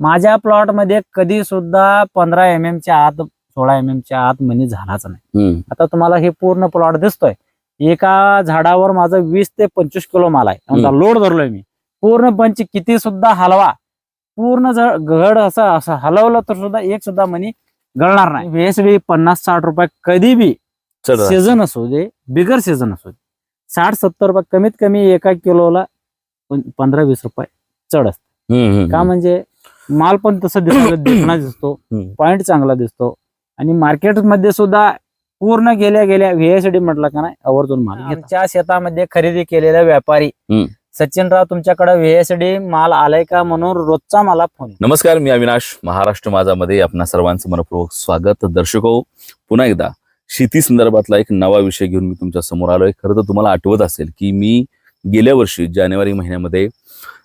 माझ्या प्लॉटमध्ये कधी सुद्धा पंधरा एम एम च्या आत सोळा एम एम च्या आत मनी झालाच नाही. आता तुम्हाला हे पूर्ण प्लॉट दिसतोय. एका झाडावर माझं वीस ते पंचवीस किलो माल आहे. लोड धरलोय मी. पूर्ण पंच किती सुद्धा हलवा. पूर्ण जर घड असं असं हलवलं तर सुद्धा एक सुद्धा मनी गळणार नाही. बी पन्नास साठ रुपये कधी बी. सीझन असू दे बिगर सीझन असू दे. साठ सत्तर रुपये कमीत कमी एका किलोला पंधरा वीस रुपये चढ असते. का म्हणजे माल पण तसं दिसतो दिसणं दिसतो. पॉइंट चांगला दिसतो आणि मार्केटमध्ये सुद्धा पूर्ण गेल्या गेल्या व्हीएसडी म्हटलं का नाही आवर्जून माल आमच्या शेतामध्ये खरेदी केलेला व्यापारी. सचिनराव तुमच्याकडे व्हीएसडी माल आलाय का म्हणून रोजचा मला फोन. नमस्कार मी अविनाश महाराष्ट्र माझामध्ये आपणा सर्वांचं मनपूर्वक स्वागत दर्शको पुन्हा एकदा शेती संदर्भातला एक नवा विषय घेऊन मी तुमच्यासमोर आलोय खरं तर तुम्हाला आठवत असेल की मी गेल्या वर्षी जानेवारी महिन्यामध्ये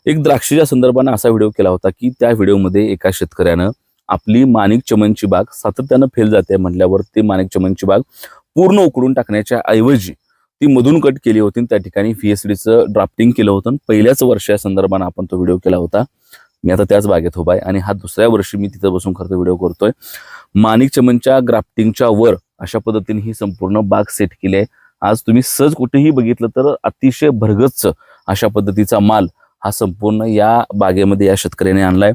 एक द्राक्षीच्या संदर्भानं असा व्हिडिओ केला होता की त्या व्हिडिओमध्ये एका शेतकऱ्यानं आपली माणिक चमनची बाग सातत्यानं फेल जाते म्हटल्यावर ते माणिक चमनची बाग पूर्ण उकडून टाकण्याच्या ऐवजी ती मधून कट केली होती. आणि त्या ठिकाणी व्हीएसडीचं ड्राफ्टिंग केलं होतं. आणि पहिल्याच वर्षा संदर्भानं आपण तो व्हिडिओ केला होता. मी आता त्याच बागेत उभा आहे आणि हा दुसऱ्या वर्षी मी तिथं बसून खरं व्हिडिओ करतोय. माणिक चमनच्या ग्राफ्टिंगच्या वर अशा पद्धतीने ही संपूर्ण बाग सेट केली आहे. आज तुम्ही सहज कुठेही बघितलं तर अतिशय भरगच्च अशा पद्धतीचा माल हा संपूर्ण या बागेमध्ये या शेतकऱ्याने आणलाय.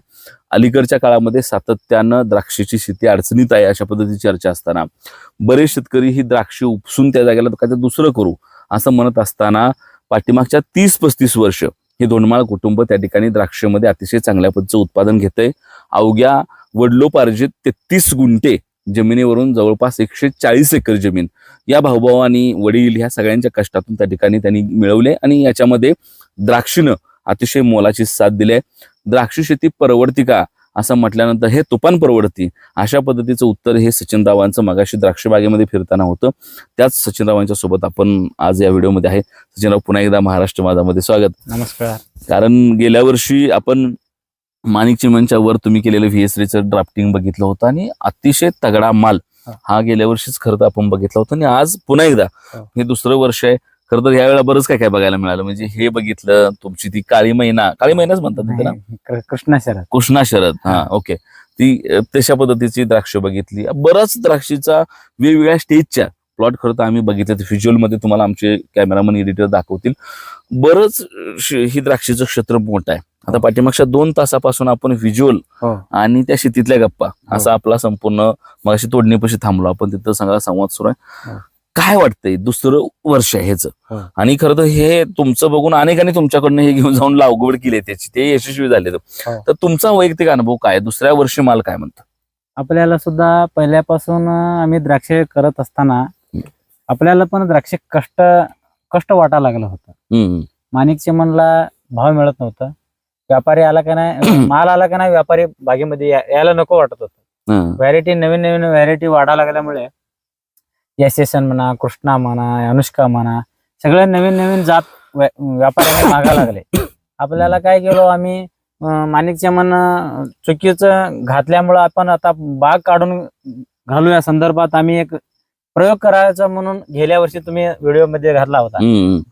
अलीकडच्या काळामध्ये सातत्यानं द्राक्षाची शेती अडचणीत आहे अशा पद्धतीची चर्चा असताना बरेच शेतकरी ही द्राक्षे उपसून त्या जागेला काय दुसरं करू असं म्हणत असताना पाठीमागच्या तीस पस्तीस वर्ष हे दोनमाळ कुटुंब त्या ठिकाणी द्राक्षामध्ये अतिशय चांगल्या पद्धतीचं उत्पादन घेतंय. अवघ्या वडलोपार्जित तेहतीस गुंठे जमिनीवरून जवळपास एकशे चाळीस एकर जमीन. या भाऊभाऊ आणि वडील ह्या सगळ्यांच्या कष्टातून त्या ठिकाणी त्यांनी मिळवले आणि याच्यामध्ये द्राक्षीनं अतिशय मोलाची साथ दिली आहे. द्राक्ष शेती परवडती का? असं म्हटल्यानंतर हे तुपान परवडती? अशा पद्धतीचं उत्तर हे सचिनरावांचं मगाशी द्राक्ष बागेमध्ये फिरताना होतं. त्याच सचिनरावांच्या सोबत आपण आज या व्हिडिओमध्ये आहे. सचिनराव पुन्हा एकदा महाराष्ट्र माझामध्ये स्वागत. नमस्कार. कारण गेल्या वर्षी आपण माणिक चिमनच्या वर तुम्ही केलेलं व्हीएसडीचं ड्राफ्टिंग बघितलं होतं आणि अतिशय तगडा माल हा. गेल्या वर्षीच खरं तर आपण बघितला होता आणि आज पुन्हा एकदा हा. दुसरं वर्ष आहे. खरं तर यावेळेला बरंच काय काय बघायला मिळालं. म्हणजे हे बघितलं तुमची ती काळी महिना काळी महिनाच म्हणतात ना कृष्णा शरद. कृष्णा शरद. हा. ओके ती तशा पद्धतीची द्राक्ष बघितली. बरंच द्राक्षीचा वेगवेगळ्या स्टेजच्या प्लॉट खरं तर आम्ही बघितले. व्हिज्युअलमध्ये तुम्हाला आमचे कॅमेरामन एडिटर दाखवतील. बरंच ही द्राक्षीचं क्षेत्र मोठं आहे. आता पाठीमागच्या दोन तासापासून आपण व्हिज्युअल हो. आणि त्या शेतीतल्या गप्पा असा आपला संपूर्ण मगाशी तोडणीपाशी थांबलो. आपण तिथं सगळा संवाद सुरू आहे. हो. काय वाटतंय दुसरं वर्ष आहे ह्याचं? हो. आणि खरं तर हे तुमचं बघून अनेकांनी तुमच्याकडनं हे घेऊन जाऊन लागवड केली त्याची. ते यशस्वी झाले हो. तर तुमचा वैयक्तिक अनुभव काय? दुसऱ्या वर्षी माल काय म्हणतो आपल्याला सुद्धा पहिल्यापासून आम्ही द्राक्ष करत असताना आपल्याला पण द्राक्ष कष्ट कष्ट वाटायला लागलं होतं. हम्म, माणिक चिमनला भाव मिळत नव्हतं. व्यापारी आला का नाही माल आला का नाही व्यापारी बागेमध्ये या- यायला नको वाटत होतं. व्हॅरायटी नवीन नवीन व्हॅरायटी वाढायला लागल्यामुळे एन म्हणा कृष्णा म्हणा अनुष्का म्हणा सगळे नवीन नवीन जात व्या- व्यापाऱ्यांना मागा लागले. आपल्याला काय केलो आम्ही अं, माणिक चमन अं, चुकीचं घातल्यामुळं आपण आता बाग काढून घालू या संदर्भात आम्ही एक प्रयोग करायचा म्हणून गेल्या वर्षी तुम्ही व्हिडिओमध्ये घातला होता.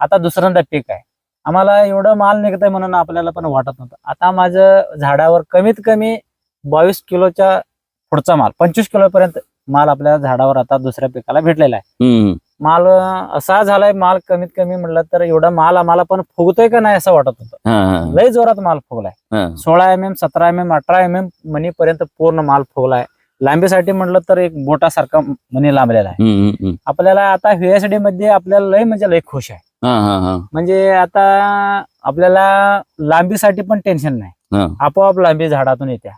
आता दुसऱ्यांदा पीक आहे. आम्हाला एवढं माल निघतंय म्हणून आपल्याला पण वाटत नव्हतं. आता माझं झाडावर कमीत कमी बावीस किलोच्या पुढचा माल पंचवीस किलो पर्यंत माल आपल्या झाडावर आता दुसऱ्या पिकाला भेटलेला आहे. माल असा झालाय माल कमीत कमी म्हटलं तर एवढा माल आम्हाला पण फुगतोय का नाही असं वाटत होतं. लय जोरात माल फुगलाय. सोळा एम एम सतरा एम एम अठरा एम एम मनीपर्यंत पूर्ण माल फुगलाय. लांबीसाठी म्हटलं तर एक बोटासारखा मनी लांबलेला आहे. आपल्याला आता व्हीएसडी मध्ये आपल्याला लय म्हणजे लय खुश आहे. म्हणजे आता आपल्याला लांबीसाठी पण टेन्शन नाही. आपोआप लांबी झाडातून येत्या.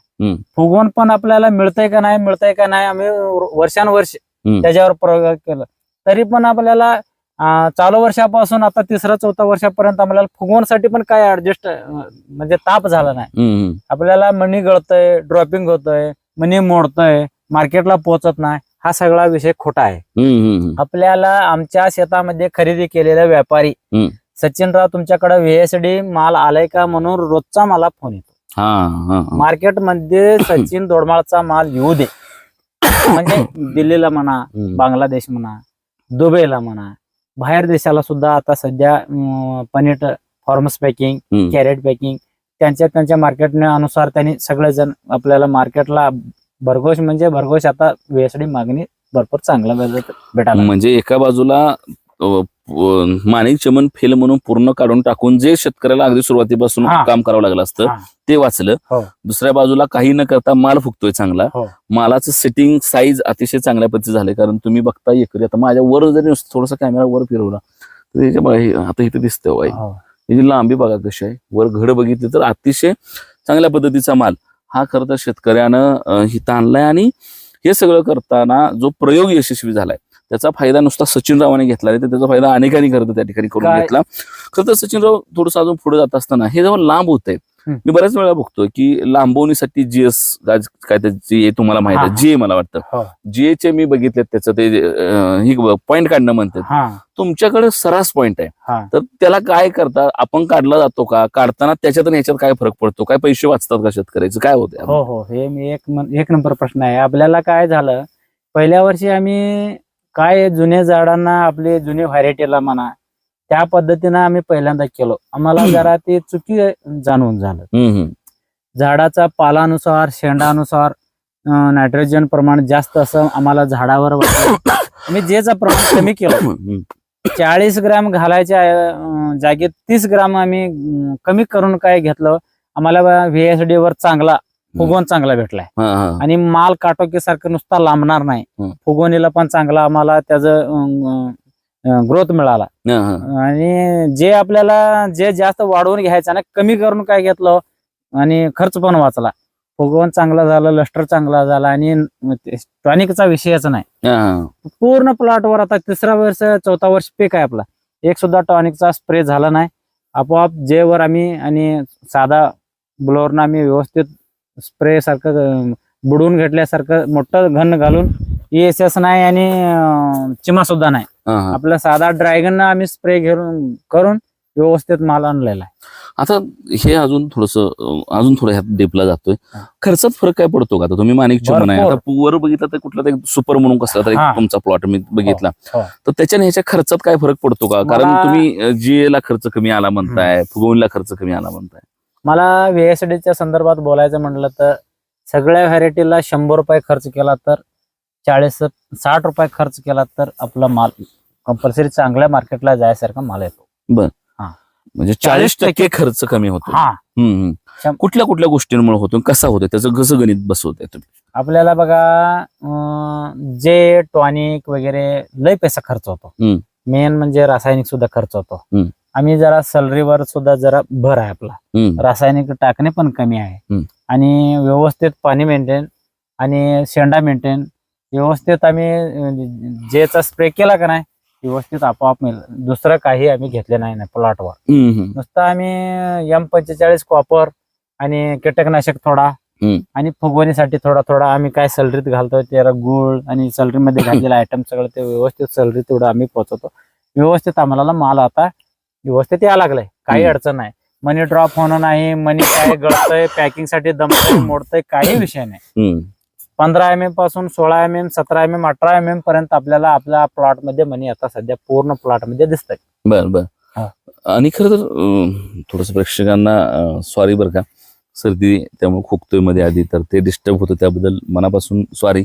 फुगवून पण आपल्याला मिळतंय का नाही मिळतंय का नाही आम्ही वर्षानुवर्ष. त्याच्यावर प्रयोग केला तरी पण आपल्याला चालू वर्षापासून आता तिसरा चौथा वर्षापर्यंत आपल्याला फुगवण्यासाठी पण काय ऍडजस्ट म्हणजे ताप झाला नाही. आपल्याला मनी गळतंय ड्रॉपिंग होतंय मनी मोडतंय मार्केटला पोहोचत नाही हा सगळा विषय खोटा आहे. आपल्याला आमच्या शेतामध्ये खरेदी केलेला व्यापारी. सचिनराव तुमच्याकडे व्हीएसडी माल आलाय का म्हणून रोजचा मला फोन येतो. मार्केटमध्ये सचिन दोडमाळचा माल येऊ दे म्हणजे दिल्लीला म्हणा. बांगलादेश म्हणा दुबईला म्हणा बाहेर देशाला सुद्धा आता सध्या पनीट फॉर्मस पॅकिंग. कॅरेट पॅकिंग त्यांच्या त्यांच्या मार्केटने अनुसार त्यांनी सगळेजण आपल्याला मार्केटला भरघोष म्हणजे भरघोष आता वेसडी मागणी भरपूर चांगला भेटायला लागली. म्हणजे एका बाजूला माणिक चमन फेल म्हणून पूर्ण काढून टाकून जे शेतकऱ्याला अगदी सुरुवातीपासून. काम करावं लागलं असतं. ते वाचलं हो. दुसऱ्या बाजूला काही न करता माल फुकतोय चांगला हो. मालाचं सेटिंग साईज अतिशय चांगल्या पद्धतीचे झाले कारण तुम्ही बघता एकरी आता माझ्या वर जरी थोडासा कॅमेरा वर फिरवला तर आता इथे दिसतंय वाई हो. याची लांबी बघा कशी आहे वर घड बघितली तर अतिशय चांगल्या पद्धतीचा माल हा खरं तर शेतकऱ्यानं हिथं आणलाय आणि हे सगळं करताना जो प्रयोग यशस्वी झालाय त्याचा फायदा नुसता सचिन रावाने घेतला तर त्याचा फायदा अनेकांनी खरं तर त्या ठिकाणी करून घेतला खरं तर सचिन राव थोडंसं अजून पुढे जात असताना हे जेव्हा लांब होत आहे. मी बऱ्याच वेळा बघतोय की लांबवणीसाठी जीएस काय त्याची तुम्हाला माहिती आहे. जीए मला वाटतं. हो. जीएचे मी बघितले त्याचं ते ही पॉईंट काढणं म्हणतात. तुमच्याकडे सरास पॉईंट आहे. तर त्याला काय करता आपण काढला जातो का? काढताना त्याच्यात आणि याच्यात काय फरक पडतो? काय पैसे वाचतात का शेतकऱ्याचं? काय होतं हो हो. हे मी एक एक नंबर प्रश्न आहे. आपल्याला काय झालं पहिल्या वर्षी आम्ही काय जुने झाडांना आपले जुने व्हरायटीला म्हणा त्या पद्धतीनं आम्ही पहिल्यांदा केलो आम्हाला जरा ते चुकी जाणवून झालं. झाडाचा पालानुसार शेंडानुसार नायट्रोजन प्रमाण जास्त असं आम्हाला झाडावर आम्ही जेचं प्रमाण कमी केलं. चाळीस ग्राम घालायच्या जागेत तीस ग्राम आम्ही कमी करून काय घेतलं आम्हाला व्हीएसडी वर चांगला फुगवून चांगला भेटलाय. आणि माल काटोकीसारखं नुसता लांबणार नाही. फुगवणीला पण चांगला आम्हाला त्याचं ग्रोथ मिळाला. आणि जे आपल्याला जे जास्त वाढवून घ्यायचं ना कमी करून काय घेतलं आणि खर्च पण वाचला फुगवण चांगला झाला लष्टर चांगला झाला आणि टॉनिकचा विषयच नाही. पूर्ण प्लॉटवर आता तिसरा वर्ष चौथा वर्ष पीक आहे आपला एक सुद्धा टॉनिकचा स्प्रे झाला नाही आपोआप जे वर आम्ही आणि साधा ब्लोअरनं आम्ही व्यवस्थित स्प्रे सारखं बुडवून घेतल्यासारखं मोठं घन घालून एस एस नाही आणि चिमा सुद्धा नाही. आपला साधा ड्रॅगन आम्ही स्प्रे घेऊन करून व्यवस्थित माल आणलेला आहे. आता हे अजून थोडस अजून थोडं ह्यात डिपला जातोय. खर्चात फरक काय पडतो का? तुम्ही माणिक वर बघितलं तर कुठला तरी सुपर म्हणून कसला तरी. तुमचा प्लॉट मी बघितला. हो, हो. तर त्याच्याने ह्याच्या खर्चात काय फरक पडतो का? कारण तुम्ही जीए ला खर्च कमी आला म्हणताय फुगवणीला खर्च कमी आला म्हणताय. मला व्हीएसडीच्या संदर्भात बोलायचं म्हटलं तर सगळ्या व्हरायटीला शंभर रुपये खर्च केला तर चाळीस साठ रुपये खर्च केला तर आपला माल कंपल्सरी चांगल्या मार्केटला जायसारखा माल येतो. म्हणजे चाळीस टक्के खर्च कमी होतो. हा. कुठल्या कुठल्या गोष्टींमुळे होतो? कसा होतो? त्याचं कसं गणित बसवतंय तुम्ही? आपल्याला बघा जे टॉनिक वगैरे लय पैसा खर्च होतो. मेन म्हणजे रासायनिक सुद्धा खर्च होतो. आम्ही जरा सलरीवर सुद्धा जरा भर आहे आपला. रासायनिक टाकणे पण कमी आहे. आणि व्यवस्थित पाणी मेंटेन आणि शेंडा मेंटेन व्यवस्थित आम्ही जेचा स्प्रे केला का नाही व्यवस्थित आपोआप मिळेल दुसरं काही आम्ही घेतले नाही ना प्लॉटवर हम्म. नुसतं आम्ही एम पंचेचाळीस कॉपर आणि कीटकनाशक थोडा हम्म. आणि फुगवणीसाठी थोडा थोडा आम्ही काय सलरीत घालतो त्याला गुळ आणि सलरीमध्ये घातलेला आयटम सगळं ते व्यवस्थित सलरी तेवढं आम्ही पोहोचवतो व्यवस्थित आम्हाला माल आता व्यवस्थित यायला लागलाय काही हम्म. अडचण नाही मनी ड्रॉप होणं नाही मनी काय गळतंय पॅकिंगसाठी दमतंय मोडतंय काही विषय नाही हम्म. पंधरा एम एमपासून सोळा एम एम सतरा एम एम अठरा एम एम पर्यंत आपल्याला आपल्या प्लॉटमध्ये मनी आता सध्या पूर्ण प्लॉटमध्ये दिसतंय. बर बर. हा. आणि खरं तर थोडस प्रेक्षकांना सॉरी बरं का. सर्दी त्यामुळे खोकतोयमध्ये आधी तर ते डिस्टर्ब होतं त्याबद्दल मनापासून सॉरी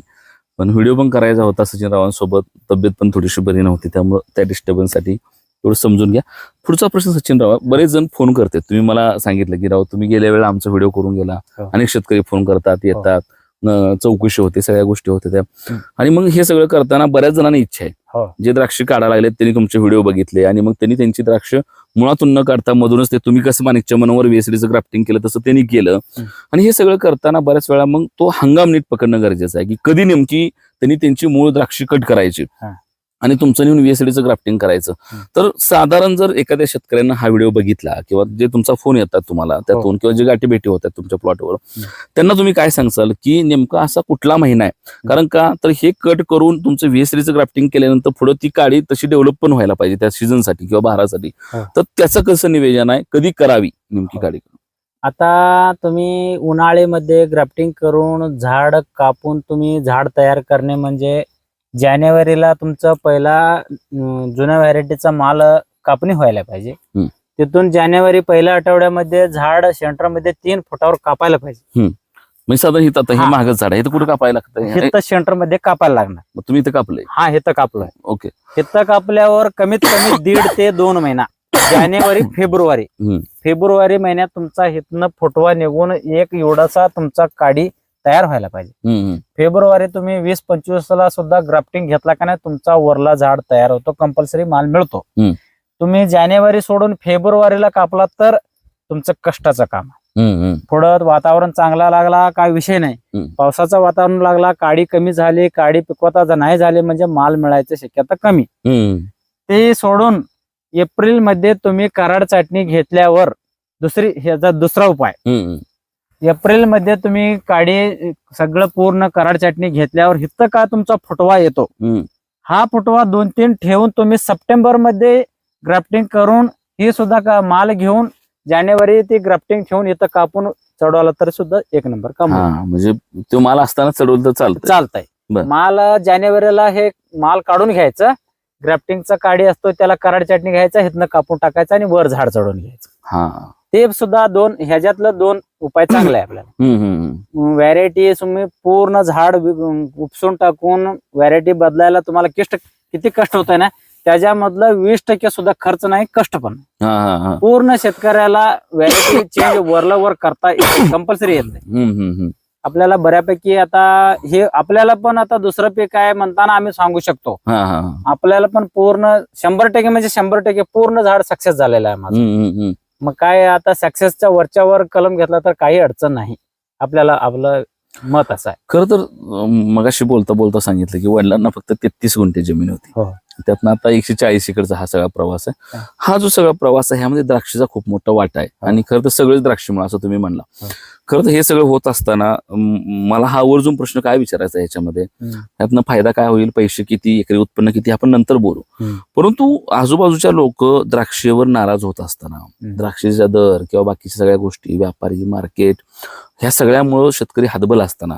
पण व्हिडिओ पण करायचा होता सचिन रावांसोबत तब्येत पण थोडीशी बरी नव्हती त्यामुळे त्या डिस्टर्बन्ससाठी थोडं समजून घ्या. पुढचा प्रश्न सचिन राव बरेच जण फोन करतात. तुम्ही मला सांगितलं की राव तुम्ही गेल्या वेळेला आमचा व्हिडिओ करून गेला. हो. अनेक शेतकरी फोन करतात येतात. चौकशी होते सगळ्या गोष्टी होत्या त्या. आणि मग हे सगळं करताना बऱ्याच जणांना इच्छा आहे हो जे द्राक्ष काढायला लागले त्यांनी तुमचे व्हिडिओ बघितले आणि मग त्यांनी त्यांची द्राक्ष मुळातून न काढता मधूनच ते तुम्ही कसं माणिकच्या मनावर वेसरीचं ग्राफ्टिंग केलं तसं त्यांनी केलं. आणि हे सगळं करताना बऱ्याच वेळा मग तो हंगाम नीट पकडणं गरजेचं आहे की कधी नेमकी त्यांनी त्यांची मूळ द्राक्ष कट करायची. आणि तुमचं नेऊन वेसडीचं ग्राफ्टिंग करायचं हं. तर साधारण जर एखाद्या शेतकऱ्यांना हा व्हिडिओ बघितला किंवा जे तुमचा फोन येतात तुम्हाला त्यातून किंवा जे गाठी भेटी होतात तुमच्या प्लॉटवर हं. त्यांना तुम्ही काय सांगसाल की नेमका असा कुठला महिना आहे कारण का तर हे कट करून तुमचं व्हीएसडीचं ग्राफ्टिंग केल्यानंतर पुढे ती काडी तशी डेव्हलप पण व्हायला पाहिजे त्या सीझनसाठी किंवा बहारासाठी हो. तर त्याचं कसं निवेदन आहे कधी करावी नेमकी हो. काडी आता तुम्ही उन्हाळ्यामध्ये ग्राफ्टिंग करून झाड कापून तुम्ही झाड तयार करणे म्हणजे जानेवारीला तुमचं पहिला जुन्या व्हरायटीचा माल कापणी व्हायला पाहिजे. तिथून जानेवारी पहिल्या आठवड्यामध्ये झाड सेंटरमध्ये तीन फुटावर कापायला पाहिजे. म्हणजे साधारण हित आता हे. महागच झाड आहे. कुठं कापायला लागतं? सेंटरमध्ये कापायला लागणार. मग तुम्ही इथं कापलंय? हा हिथं कापलोय. ओके. हिथं कापल्यावर कमीत कमी दीड ते दोन महिना. जानेवारी फेब्रुवारी. फेब्रुवारी महिन्यात तुमचा हिथनं फुटवा निघून एक एवढासा तुमचा काडी तयार व्हायला पाहिजे हम्म. फेब्रुवारी तुम्ही वीस पंचवीस ला सुद्धा ग्राफ्टिंग घेतला का नाही तुमचा वरला झाड तयार होतो कंपल्सरी माल मिळतो हम्म. तुम्ही जानेवारी सोडून फेब्रुवारीला कापला तर तुमचं कष्टाचं काम आहे. हम्म, हम्म. पुढं वातावरण चांगला लागला काय विषय नाही. पावसाचं वातावरण लागला काडी कमी झाली काडी पिकवता जर नाही झाली म्हणजे माल मिळायची शक्यता कमी हम्म. ते सोडून एप्रिलमध्ये तुम्ही कराड चाटणी घेतल्यावर दुसरी ह्याचा दुसरा उपाय हम्म. मध्ये तुम्ही काडी सगळं पूर्ण कराड चटणी घेतल्यावर हिथं का तुमचा फुटवा येतो. हा फुटवा दोन तीन ठेवून तुम्ही सप्टेंबरमध्ये ग्राफ्टिंग करून हे सुद्धा का माल घेऊन जानेवारी ते ग्राफ्टिंग ठेवून इथं कापून चढवला तर सुद्धा एक नंबर काम हा म्हणजे तो माल असताना चढवलं तर चालतं चालतंय. माल जानेवारीला हे माल काढून घ्यायचं ग्राफ्टिंगचा काडी असतो त्याला कराड चटणी घ्यायचा हिथनं कापून टाकायचं आणि वर झाड चढवून घ्यायचं. हा. ते सुद्धा दोन ह्याच्यातलं दोन उपाय चांगले आहे आपल्याला. व्हॅरायटी तुम्ही पूर्ण झाड उपसून टाकून व्हॅरायटी बदलायला तुम्हाला किष्ट किती कष्ट होत आहे ना त्याच्यामधलं वीस टक्के सुद्धा खर्च नाही कष्ट पण. हा हा हा पूर्ण शेतकऱ्याला व्हॅरायटी चेंज वरला वर करता कंपल्सरी येत नाही. आपल्याला बऱ्यापैकी आता हे आपल्याला पण आता दुसरं पीक आहे म्हणताना आम्ही सांगू शकतो. आपल्याला पण पूर्ण शंभर टक्के म्हणजे शंभर टक्के पूर्ण झाड सक्सेस झालेलं आहे माझं. मग काय आता सक्सेसच्या वरच्या वर कलम घेतला तर काही अडचण नाही. आपल्याला आपलं मत असं आहे. खरं तर मगाशी बोलता बोलता सांगितलं की वडिलांना फक्त तेहतीस गुंठे जमीन होती. हो. त्यातनं आता एकशे चाळीस इकडचा हा सगळा प्रवास आहे हा. जो सगळा प्रवास आहे ह्यामध्ये द्राक्षाचा खूप मोठा वाटा आहे आणि खरं तर सगळेच द्राक्षमुळे असं तुम्ही म्हणला. खरं तर हे सगळं होत असताना मला हा आवर्जून प्रश्न काय विचारायचा ह्याच्यामध्ये. त्यातनं फायदा काय होईल पैसे किती एकरी उत्पन्न किती आपण नंतर बोलू. परंतु आजूबाजूच्या लोक द्राक्षेवर नाराज होत असताना द्राक्षेचा दर किंवा बाकीच्या सगळ्या गोष्टी व्यापारी मार्केट ह्या सगळ्यामुळं शेतकरी हातबल असताना.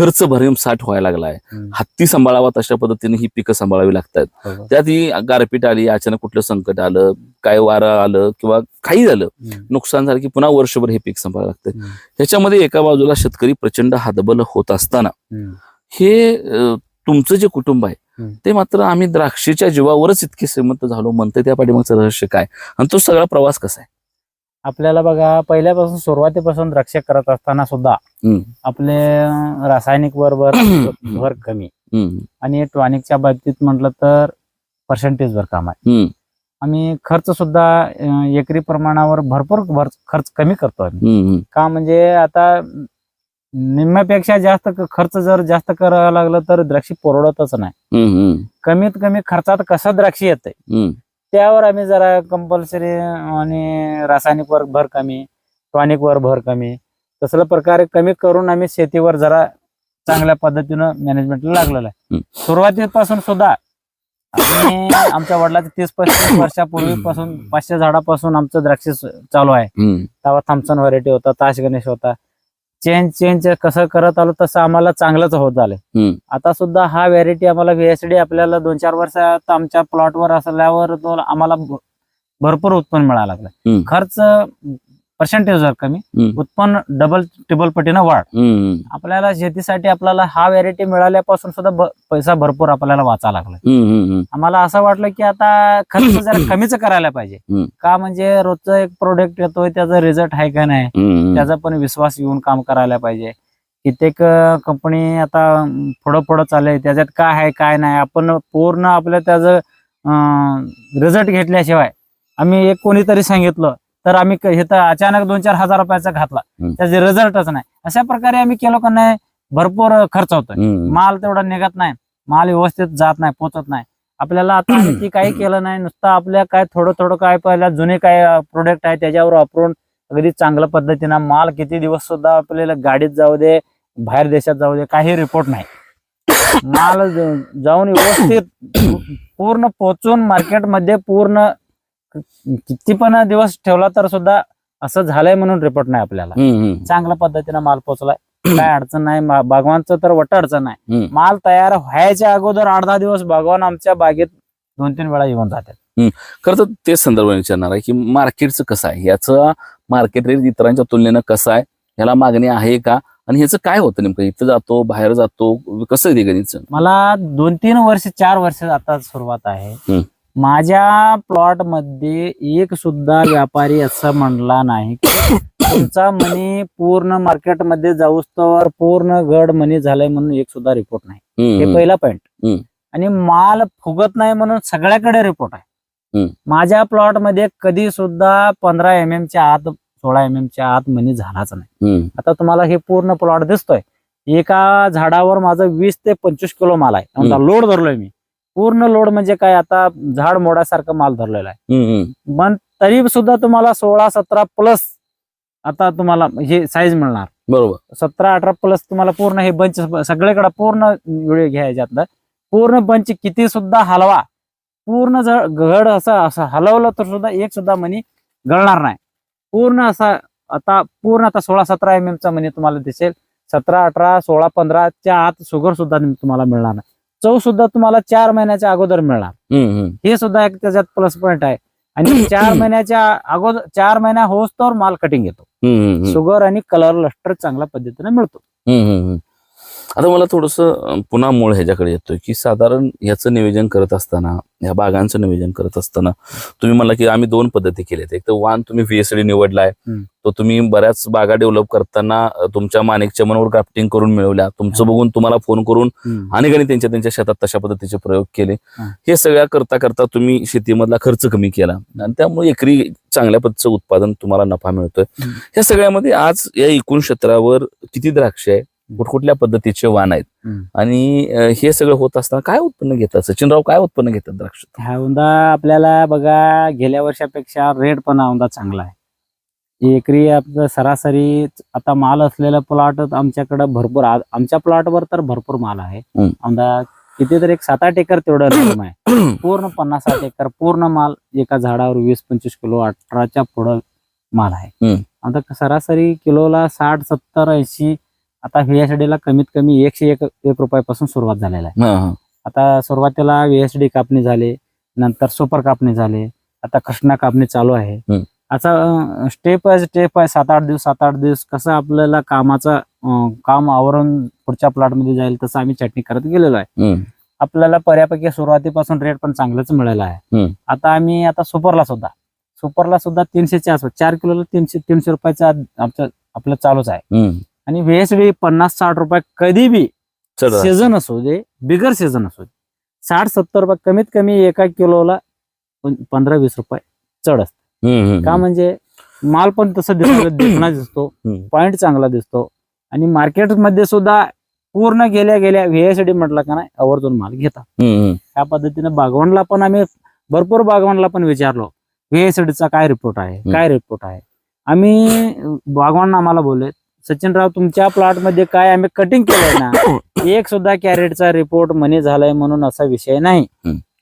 खर्च भरमसाठ व्हायला लागलाय. हत्ती सांभाळावा तशा पद्धतीने ही पिकं सांभाळावी लागतात हो. त्यात ही गारपीट आली अचानक कुठलं संकट आलं काय वारं आलं किंवा काही झालं. नुकसान झालं की पुन्हा वर्षभर हे पीक सांभाळावं लागतं. ह्याच्यामध्ये एका बाजूला शेतकरी प्रचंड हातबल होत असताना. हे तुमचं जे कुटुंब आहे. ते मात्र आम्ही द्राक्षेच्या जीवावरच इतके श्रीमंत झालो म्हणते त्या पाठीमागचं रहस्य काय आणि तो सगळा प्रवास कसा आहे आपल्याला बघा पहिल्यापासून सुरुवातीपासून द्राक्ष करत असताना सुद्धा. आपले रासायनिक वर भर भर कमी. आणि टॉनिकच्या बाबतीत म्हटलं तर पर्सेंटेज वर काम आहे. आम्ही खर्च सुद्धा एकरी प्रमाणावर भरपूर भर- खर्च कमी करतो आम्ही. का म्हणजे आता निम्म्यापेक्षा जास्त खर्च जर जास्त करावं लागलं तर द्राक्षी परवडतच नाही. कमीत कमी खर्चात कसं द्राक्षी येते. त्यावर आम्ही जरा कंपल्सरी आणि रासायनिक वर भर कमी टॉनिक वर भर कमी. तसल्या प्रकारे कमी करून आम्ही शेतीवर जरा चांगल्या पद्धतीनं मॅनेजमेंटला लागलेलं आहे. सुरुवातीपासून सुद्धा आम्ही आमच्या वडिलाच्या तीस पस्तीस वर्षापूर्वीपासून पाचशे झाडापासून आमचं द्राक्ष चालू आहे. तेव्हा थॉम्सन व्हरायटी होता ताश गणेश होता. चेंज चेंज कसं करत आलो तसं आम्हाला चांगलंच होत झालंय. आता सुद्धा हा व्हॅरायटी आम्हाला व्हीएसडी आपल्याला दोन चार वर्षात आमच्या प्लॉटवर असल्यावर आम्हाला भरपूर उत्पन्न मिळायला लागलं हम्म. खर्च पर्सेंटेजवर कमी. उत्पन्न डबल टिबल पटीनं वाढ. आपल्याला शेतीसाठी आपल्याला हा व्हॅरायटी मिळाल्यापासून सुद्धा पैसा भरपूर आपल्याला वाचा लागला आम्हाला असं वाटलं की आता खर्च जरा कमीच करायला पाहिजे. का म्हणजे रोजचं एक प्रोडक्ट येतोय त्याचा रिझल्ट आहे का नाही? त्याचा पण विश्वास येऊन काम करायला पाहिजे. कित्येक कंपनी आता पुढं पुढं चालले त्याच्यात काय आहे काय नाही. आपण पूर्ण आपलं त्याचं रिझल्ट घेतल्याशिवाय आम्ही एक कोणीतरी सांगितलं तर आम्ही हे तर अचानक दोन चार हजार रुपयाचा घातला. त्याचे रिझल्टच नाही. अशा प्रकारे आम्ही केलो का नाही भरपूर खर्च होतोय. माल तेवढा निघत नाही. माल व्यवस्थित जात नाही पोचत नाही. आपल्याला आता आणखी काही केलं नाही. नुसतं आपल्या काय थोडं थोडं काय पहिल्या जुने काय प्रोडक्ट आहे त्याच्यावर वापरून अगदी चांगल्या पद्धतीनं माल किती दिवस सुद्धा आपल्याला गाडीत जाऊ दे बाहेर देशात जाऊ दे काही रिपोर्ट नाही. माल जाऊन व्यवस्थित पूर्ण पोचून मार्केटमध्ये पूर्ण किती पण दिवस ठेवला तर सुद्धा असं झालंय म्हणून रिपोर्ट नाही आपल्याला. चांगल्या पद्धतीनं माल पोचलाय काय अडचण नाही बागवानचं तर वट अडचण नाही. माल तयार व्हायच्या अगोदर आठ दहा दिवस बागवान आमच्या बागेत दोन तीन वेळा येऊन जातात. खरं तर तेच संदर्भ विचारणार आहे की मार्केटचं कसं आहे? याचं मार्केट रेट इतरांच्या तुलनेनं कसं आहे? याला मागणी आहे का? आणि ह्याचं काय होतं नेमकं? इथं जातो बाहेर जातो कसं आहे गणित मला दोन तीन वर्ष चार वर्ष आता सुरुवात आहे. माझ्या प्लॉटमध्ये एक सुद्धा व्यापारी असं म्हणला नाही की तुमचा मनी पूर्ण मार्केटमध्ये जाऊस तर पूर्ण गड मनी झालाय म्हणून एक सुद्धा रिपोर्ट नाही. हे पहिला पॉइंट हम्म. आणि माल फुगत नाही म्हणून सगळ्याकडे रिपोर्ट आहे. माझ्या प्लॉटमध्ये कधी सुद्धा पंधरा एम एम च्या आत सोळा एम एम च्या आत मनी झालाच नाही. आता तुम्हाला हे पूर्ण प्लॉट दिसतोय. एका झाडावर माझं वीस ते पंचवीस किलो माल आहे. लोड धरलोय मी. पूर्ण लोड म्हणजे काय आता झाड मोडासारखा माल धरलेला आहे. पण तरी सुद्धा तुम्हाला सोळा सतरा प्लस आता तुम्हाला हे साईज मिळणार. बरोबर. सतरा अठरा प्लस तुम्हाला पूर्ण हे बंच सगळीकडे पूर्ण वेळ घ्यायच्यातलं पूर्ण बंच किती सुद्धा हलवा पूर्ण जर घड असं असं हलवलं तर सुद्धा एक सुद्धा मनी गळणार नाही. पूर्ण असा आता पूर्ण आता सोळा सतरा एम चा मनी तुम्हाला दिसेल. सतरा अठरा सोळा पंधराच्या आत शुगर सुद्धा तुम्हाला मिळणार नाही. चव सुद्धा तुम्हाला चार महिन्याच्या अगोदर मिळणार. हे सुद्धा एक त्याच्यात प्लस पॉईंट आहे. आणि चार महिन्याच्या अगोदर चार महिन्या होस तर माल कटिंग येतो. शुगर आणि कलर लस्टर चांगल्या पद्धतीने मिळतो. आता मला थोडस पुन्हा मूळ ह्याच्याकडे येतोय की साधारण ह्याचं नियोजन करत असताना ह्या बागांचं नियोजन करत असताना तुम्ही म्हणला की आम्ही दोन पद्धती केल्यात एक तर वान तुम्ही व्हीएसडी निवडलाय. तो तुम्ही बऱ्याच बागा डेव्हलप करताना तुमच्या माणिकच्या मनावर ग्राफ्टिंग करून मिळवल्या तुमचं. बघून तुम्हाला फोन करून अनेकांनी त्यांच्या त्यांच्या शेतात तशा पद्धतीचे प्रयोग केले हा. सगळ्या करता करता तुम्ही शेतीमधला खर्च कमी केला आणि त्यामुळे एकरी चांगल्या पद्धतीचं उत्पादन तुम्हाला नफा मिळतोय हम्म. या सगळ्यामध्ये आज या एकूण क्षेत्रावर किती द्राक्ष आहे कुठकुठल्या पद्धतीचे वाण आहेत. आणि हे सगळं होत असताना काय उत्पन्न घेतात सचिनराव काय उत्पन्न घेतात द्राक्ष ह्या औंदा आपल्याला बघा गेल्या वर्षापेक्षा रेट पण औंदा चांगला आहे. एकरी आपलं सरासरी आता माल असलेला प्लॉट आमच्याकडे भरपूर आमच्या प्लॉटवर तर भरपूर माल आहे. औंदा कितीतरी एक सात आठ एकर तेवढं रेम आहे. पूर्ण पन्नास साठ एकर पूर्ण माल एका झाडावर वीस पंचवीस किलो अठराच्या पुढं माल आहे. आता सरासरी किलोला साठ सत्तर ऐंशी आता व्हीएसडी ला कमीत कमी एकशे एक एक रुपयापासून सुरुवात झालेला आहे. आता सुरुवातीला व्हीएसडी कापणी झाली नंतर सुपर कापणी झाली आता कृष्णा कापणी चालू आहे. आता स्टेप बाय स्टेप आहे सात आठ दिवस सात आठ दिवस कसं आपल्याला कामाचं काम आवरून पुढच्या प्लॉटमध्ये जाईल तसं आम्ही चटणी करत गेलेलो आहे. आपल्याला बऱ्यापैकी सुरुवातीपासून रेट पण चांगलंच मिळालं आहे. आता आम्ही आता सुपरला सुद्धा सुपरला सुद्धा तीनशेच्या आसपास चार किलोला तीनशे तीनशे रुपयाचा आमचं आपलं चालूच आहे आणि व्हीएसडी पन्नास साठ रुपये कधी बी. सीझन असू दे बिगर सीझन असू दे साठ सत्तर रुपये कमीत कमी एका किलोला पंधरा वीस रुपये चढ असतं का म्हणजे माल पण तसं दिसणार दिसतो. पॉइंट चांगला दिसतो आणि मार्केटमध्ये सुद्धा पूर्ण गेल्या गेल्या व्हीएसडी म्हटलं का नाही आवर्जून माल हम्म. त्या पद्धतीने बागवानला पण आम्ही भरपूर बागवानला पण विचारलो व्हीएसडीचा काय रिपोर्ट आहे काय रिपोर्ट आहे आम्ही बागवान आम्हाला बोलले सचिनराव तुमच्या प्लॉटमध्ये काय आम्ही कटिंग केलंय ना एक सुद्धा कॅरेटचा रिपोर्ट मनी झालाय म्हणून असा विषय नाही.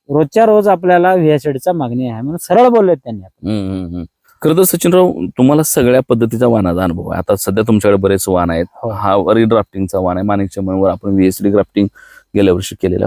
रोजच्या रोज आपल्याला व्हीएसडीचा मागणी आहे म्हणून सरळ बोलले त्यांनी. खरं तर सचिनराव तुम्हाला सगळ्या पद्धतीचा वाणाचा अनुभव आहे आता सध्या तुमच्याकडे बरेच वाण आहेत हो. हा वरी ड्राफ्टिंगचा वाण आहे मनवर आपण व्हीएसडी ग्राफ्टिंग गेल्या वर्षी केलेलं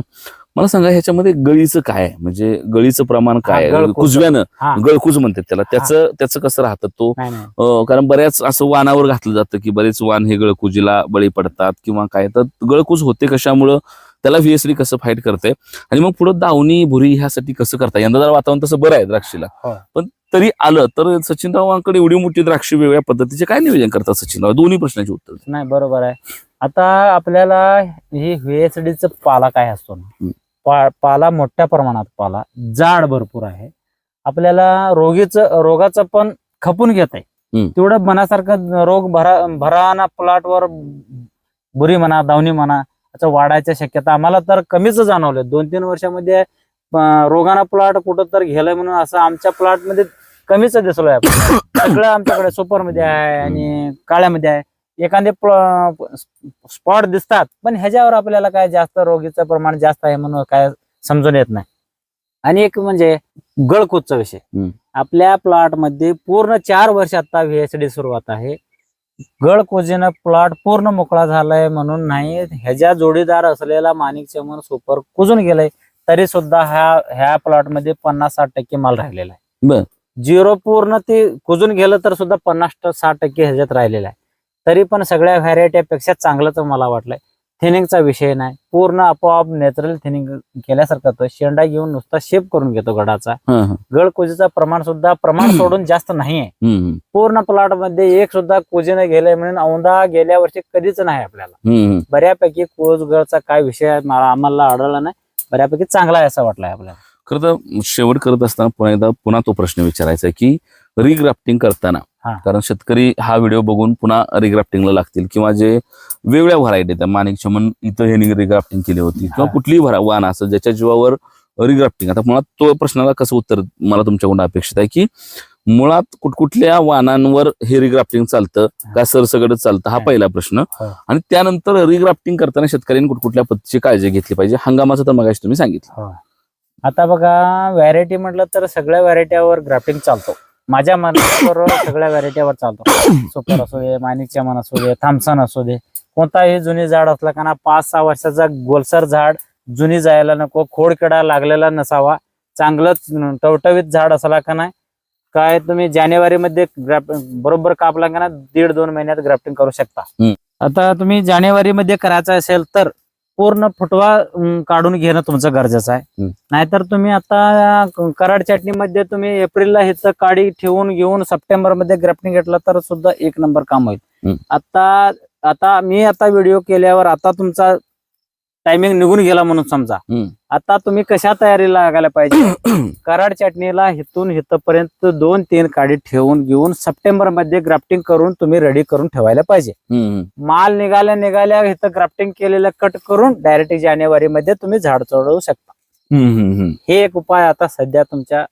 मला सांगा ह्याच्यामध्ये गळीचं काय आहे? म्हणजे गळीचं प्रमाण काय हा, आहे. कुजव्यानं. गळकूज म्हणतात त्याला. त्याचं त्याचं कसं राहतं तो? नाही नाही. अं, कारण बऱ्याच असं वाणावर घातलं जातं की बरेच वाण हे गळकुजीला बळी पडतात किंवा काय. तर गळकूज होते कशामुळं? त्याला व्हीएसडी कसं फाईट करते आणि मग पुढे दावणी भुरी ह्यासाठी कसं करता यंदा जर वातावरण तसं बरं आहे द्राक्षीला. हो. पण तरी आलं तर सचिनरावांकडे एवढी मोठी द्राक्षी वेगळ्या पद्धतीचे काय नियोजन करतात सचिनराव? दोन्ही प्रश्नाची उत्तर. नाही बरोबर आहे. आता आपल्याला ही व्हीएसडीच पाला काय असतो ना. पा- पाला मोठ्या प्रमाणात पाला. जाड भरपूर आहे. आपल्याला रोगीचं रोगाचं पण खपून घेत आहे. तेवढं मनासारखं रोग भरा भराना प्लॉटवर बुरी म्हणा दावणी म्हणा याचं वाढायच्या शक्यता आम्हाला तर कमीच जाणवलं. दोन तीन वर्षामध्ये रोगाना प्लॉट कुठं तर गेलंय म्हणून असं आमच्या प्लॉटमध्ये कमीच दिसलोय. सगळं आमच्याकडे सुपरमध्ये आहे आणि काळ्यामध्ये आहे. एखादे स्पॉट दिसतात पण ह्याच्यावर आपल्याला काय जास्त रोगीचं प्रमाण जास्त आहे म्हणून काय समजून येत नाही. आणि एक म्हणजे गळकूदचा विषय. आपल्या प्लॉटमध्ये पूर्ण चार वर्ष आता व्हीएसडी सुरुवात आहे. गळकोजीनं प्लॉट पूर्ण मोकळा झालाय म्हणून नाही ह्याच्या जोडीदार असलेला माणिक चमन सुपर कुजून गेलाय तरी सुद्धा ह्या ह्या प्लॉटमध्ये पन्नास साठ टक्के माल राहिलेला. आहे. झिरो पूर्ण ते कुजून गेलं तर सुद्धा पन्नास साठ टक्के ह्याच्यात राहिलेला आहे. तरी पण सगळ्या व्हरायटीपेक्षा चांगलंच मला वाटलंय. थिनिंगचा विषय नाही. पूर्ण आपोआप नॅचरल थिनिंग केल्यासारखं तो शेंडा घेऊन नुसता शेप करून घेतो गडाचा. गळ कुजीचं प्रमाण सुद्धा प्रमाण सोडून जास्त नाहीये. पूर्ण प्लॉटमध्ये एक सुद्धा कुजीने गेले म्हणून औंधा गेल्या वर्षी कधीच नाही आपल्याला. बऱ्यापैकी कोज गळचा काय विषय आम्हाला आढळला नाही. बऱ्यापैकी चांगला आहे असं वाटलंय आपल्याला. खरं तर शेवट करत असताना पुन्हा एकदा पुन्हा तो प्रश्न विचारायचा की रिग्राफ्टिंग करताना. हा. कारण शेतकरी हा व्हिडिओ बघून पुन्हा रिग्राफ्टिंगला लागतील किंवा जे वेगळ्या व्हरायटी त्या माणिक चमन इथं हे रिग्राफ्टिंग केली होती. किंवा हा. कुठलीही भरा वाण असं ज्याच्या जीवावर रिग्राफ्टिंग आता मुळात तो प्रश्नाला कसं उत्तर मला तुमच्याकडून अपेक्षित आहे की मुळात कुठकुठल्या वाहनांवर हे रिग्राफ्टिंग चालतं? का सरसगड चालतं? हा हा. पहिला प्रश्न. हो. आणि त्यानंतर रिग्राफ्टिंग करताना शेतकऱ्यांनी कुठकुठल्या पद्धतीची काळजी घेतली पाहिजे? हंगामाचं तर मगाशी तुम्ही सांगितलं. आता बघा व्हरायटी म्हटलं तर सगळ्या व्हरायटीवर ग्राफ्टिंग चालतो. माझ्या मनाबरोबर सगळ्या व्हरायटीवर चालतो. सुपर असू दे माणिक चमन असू दे थामसन असू दे कोणताही जुनी झाड असला का ना पाच सहा वर्षाचा गोलसर झाड जुनी जायला नको खोडकिडा लागलेला नसावा. चांगलं टवटवीत झाड असला का नाही काय तुम्ही जानेवारी मध्ये बरोबर कापला का ना दीड दोन महिन्यात ग्राफ्टिंग करू शकता. आता तुम्ही जानेवारी मध्ये करायचं असेल तर पूर्ण फुटवा काढून घेणं तुमचं गरजेचं आहे. नाहीतर तुम्ही आता कराड चटणीमध्ये तुम्ही एप्रिलला ह्याचं काडी ठेवून घेऊन सप्टेंबरमध्ये ग्राफ्टिंग घेतलं तर सुद्धा एक नंबर काम होईल. आता आता मी आता व्हिडिओ केल्यावर आता तुमचा टायमिंग निघून गेला म्हणून समजा. आता तुम्ही कशा तयारीला लागायला पाहिजे? कराड चटणीला हिथून हिथपर्यंत दोन तीन काडी ठेवून घेऊन सप्टेंबरमध्ये ग्राफ्टिंग करून तुम्ही रेडी करून ठेवायला पाहिजे. माल निघाल्या निघाल्या इथं ग्राफ्टिंग केलेलं कट करून डायरेक्ट जानेवारी मध्ये तुम्ही झाड चढवू शकता. हे एक उपाय आता सध्या तुमच्या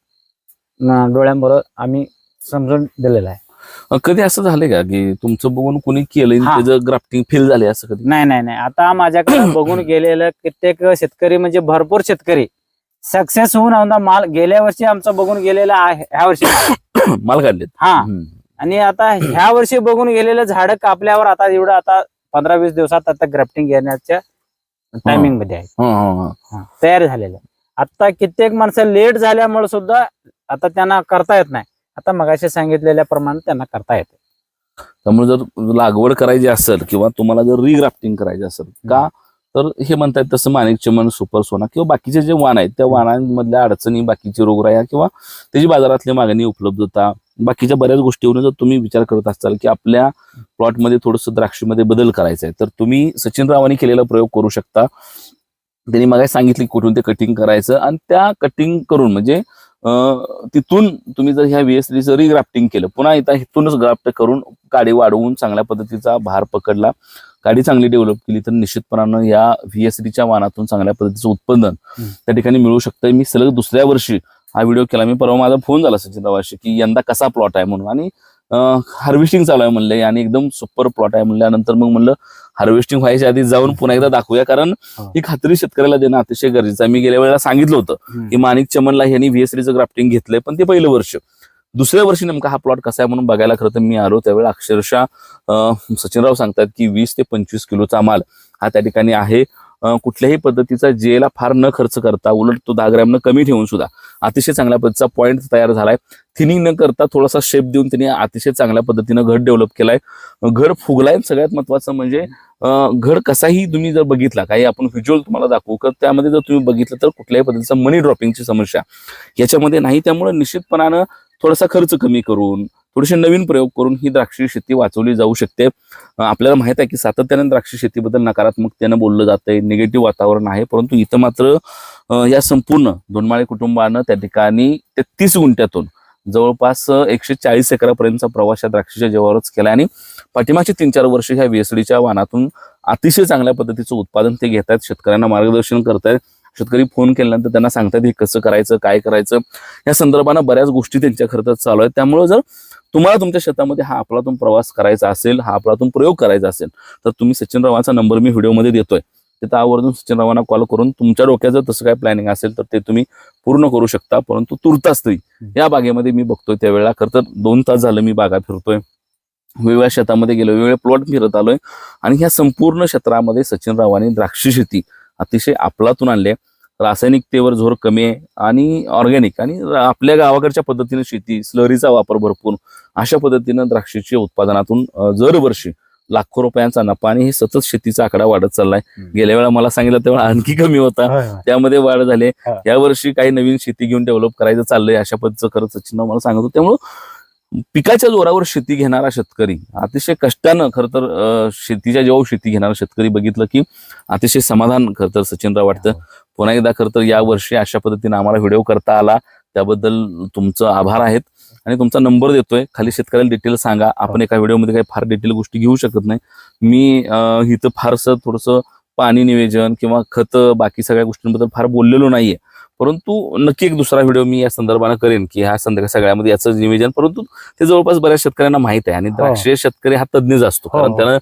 डोळ्यांबरोबर आम्ही समजून दिलेला आहे. कधी असं झालंय का की तुमचं बघून कोणी केलं हा. त्याचं ग्राफ्टिंग फेल झाले असं कधी? नाही नाही नाही. आता माझ्याकडे बघून गेलेलं कित्येक शेतकरी म्हणजे भरपूर शेतकरी सक्सेस होऊन आमचा माल गेल्या वर्षी आमचा बघून गेलेला आहे ह्या वर्षी. माल काढलेत. हा. हम्म. आणि आता ह्या वर्षी बघून गेलेलं झाड कापल्यावर आता एवढं आता पंधरा वीस दिवसात आता ग्राफ्टिंग घेण्याच्या टायमिंगमध्ये आहे. हा, हा, हा. हा, तयार झालेलं. आता कित्येक माणसं लेट झाल्यामुळे सुद्धा आता त्यांना करता येत नाही. आता मगाशी सांगितलेल्या प्रमाणे त्यांना करता येते. त्यामुळे जर लागवड करायची असेल किंवा तुम्हाला जर रिग्राफ्टिंग करायची असेल का? तर हे म्हणतायत तसं माणिक चमन सुपर सोना किंवा बाकीचे जे वाण आहेत त्या वाणांमधल्या अडचणी बाकीची रोगराया किंवा त्याची बाजारातली मागणी उपलब्धता बाकीच्या बऱ्याच गोष्टीवरून जर तुम्ही विचार करत असाल की आपल्या प्लॉटमध्ये थोडंसं द्राक्षीमध्ये बदल करायचा आहे तर तुम्ही सचिन रावांनी केलेला प्रयोग करू शकता. त्यांनी मला सांगितले की कुठून ते कटिंग करायचं आणि त्या कटिंग करून म्हणजे तिथून तुम्ही जर ह्या व्हीएसडीचं रिग्राफ्टिंग केलं पुन्हा इथं इथूनच ग्राफ्ट करून काडी वाढवून चांगल्या पद्धतीचा भार पकडला. काडी चांगली डेव्हलप केली तर निश्चितपणानं या व्हीएसडीच्या वाहनातून चांगल्या पद्धतीचं उत्पादन. त्या ठिकाणी मिळू शकतं मी सलग दुसऱ्या वर्षी हा व्हिडिओ केला. मी परवा माझा फोन झाला सचिन रावाशी की यंदा कसा प्लॉट आहे म्हणून. आणि हार्वेस्टिंग चालू आहे म्हणले आणि एकदम सुपर प्लॉट आहे म्हणल्यानंतर मग म्हणलं हार्वेस्टिंग व्हायच्या आधी जाऊन पुन्हा एकदा दाखवूया. कारण हा. खात्री शेतकऱ्याला देणं अतिशय गरजेचं आहे. मी गेल्या वेळेला सांगितलं होतं की माणिक चमनला ह्यांनी व्हीएसडीचं ग्राफ्टिंग घेतलंय पण ते पहिलं वर्ष. दुसऱ्या वर्षी नेमका हा प्लॉट कसा आहे म्हणून बघायला खरं तर मी आलो. त्यावेळेला अक्षरशः सचिनराव सांगतात की वीस ते पंचवीस किलोचा माल हा त्या ठिकाणी आहे. कुठल्याही पद्धतीचा जेला फार न खर्च करता उलट तो दहा ग्रॅमनं कमी ठेवून सुद्धा अतिशय चांगल्या पद्धतीचा पॉईंट तयार झालाय. थिनिंग न करता थोडासा शेप देऊन त्यांनी अतिशय चांगल्या पद्धतीनं घड डेव्हलप केलाय. घड फुगलाय. सगळ्यात महत्वाचं म्हणजे घर घड कसाही तुम्ही जर बघितला काही आपण व्हिज्युअल तुम्हाला दाखवू तर त्यामध्ये जर तुम्ही बघितलं तर कुठल्याही पद्धतीचा मनी ड्रॉपिंगची समस्या. याच्यामध्ये नाही त्यामुळे निश्चितपणानं थोडासा खर्च कमी करून थोडेसे नवीन प्रयोग करून ही द्राक्ष शेती वाचवली जाऊ शकते. आपल्याला माहीत आहे की सातत्याने द्राक्ष शेतीबद्दल नकारात्मकतेनं बोललं जातंय निगेटिव्ह वातावरण आहे परंतु इथं मात्र या संपूर्ण दोनमाळे कुटुंबानं त्या ठिकाणी तेहतीस गुंठ्यातून जवळपास एकशे चाळीस एकरापर्यंतचा प्रवास या द्राक्षाच्या जेवावरच केला आणि पाठीमागचे तीन चार वर्ष ह्या वेसडीच्या वाहनातून अतिशय चांगल्या पद्धतीचं उत्पादन ते घेत आहेत शेतकऱ्यांना मार्गदर्शन करतायत. शेतकरी फोन केल्यानंतर त्यांना सांगतात हे कसं करायचं काय करायचं? या संदर्भानं बऱ्याच गोष्टी त्यांच्या खरं चालू आहेत. त्यामुळे जर तुम्हाला तुमच्या शेतामध्ये हा आपलातून प्रवास करायचा असेल हा आपलातून प्रयोग करायचा असेल तर तुम्ही सचिन रावांचा नंबर मी व्हिडिओमध्ये देतोय. तिथं आवर्जून सचिन रावांना कॉल करून तुमच्या डोक्यात जर तसं काय प्लॅनिंग असेल तर ते तुम्ही पूर्ण करू शकता परंतु तुर्तास तरी. या बागेमध्ये मी बघतोय त्यावेळेला खरं तर दोन तास झालं मी बागा फिरतोय. वेगवेगळ्या शेतामध्ये गेलो वेगवेगळे प्लॉट फिरत आलोय. आणि ह्या संपूर्ण क्षेत्रामध्ये सचिन रावांनी द्राक्ष शेती अतिशय आपलातून आणले रासायनिकतेवर जोर कमी आहे आणि ऑर्गॅनिक आणि आपल्या गावाकडच्या पद्धतीने शेती स्लरीचा वापर भरपूर अशा पद्धतीनं द्राक्षाच्या उत्पादनातून दरवर्षी लाखो रुपयांचा नफा आणि हे सतत शेतीचा आकडा वाढत चाललाय. गेल्या वेळा मला सांगितलं तेव्हा आणखी कमी होता. त्यामध्ये वाढ झाली हा. या वर्षी काही नवीन शेती घेऊन डेव्हलप करायचं चाललंय अशा पद्धतीचं खरं सचिन मला सांगत होतं त्यामुळं पिकाच्या जोरावर शेती घेणारा शेतकरी अतिशय कष्टानं खरं तर शेतीच्या जेव्हा शेती घेणारा शेतकरी बघितलं की अतिशय समाधान खरं तर सचिनराव वाटतं पुन्हा एकदा खरं तर या वर्षी अशा पद्धतीने आम्हाला व्हिडिओ करता आला. त्याबद्दल तुमचं आभार आहेत. आणि तुमचा नंबर देतोय. खाली शेतकऱ्याला डिटेल सांगा. आपण एका व्हिडिओमध्ये काही फार डिटेल गोष्टी घेऊ शकत नाही. मी इथं फारसं थोडंसं पाणी नियोजन किंवा खत बाकी सगळ्या गोष्टींबद्दल फार बोललेलो नाहीये. परंतु नक्की एक दुसरा व्हिडिओ मी या संदर्भानं करेन की ह्या संदर्भ सगळ्यामध्ये याचं नियोजन परंतु ते जवळपास बऱ्याच शेतकऱ्यांना माहीत आहे. आणि द्राक्ष शेतकरी हा तज्ञच असतो. हो, कारण हो. त्यानं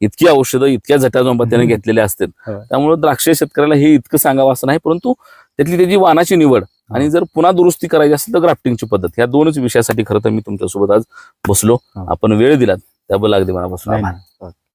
इतकी औषधं इतक्या झटाझोंबा त्याने. घेतलेल्या असतात हो. त्यामुळे द्राक्ष शेतकऱ्याला हे इतकं सांगावं असं नाही परंतु त्यातली त्याची वानाची निवड आणि जर पुन्हा दुरुस्ती करायची असेल तर ग्राफ्टिंगची पद्धत ह्या दोनच विषयासाठी खरं तर मी तुमच्यासोबत आज बसलो हो. आपण वेळ दिलात त्याबद्दल अगदी मनापासून आभार.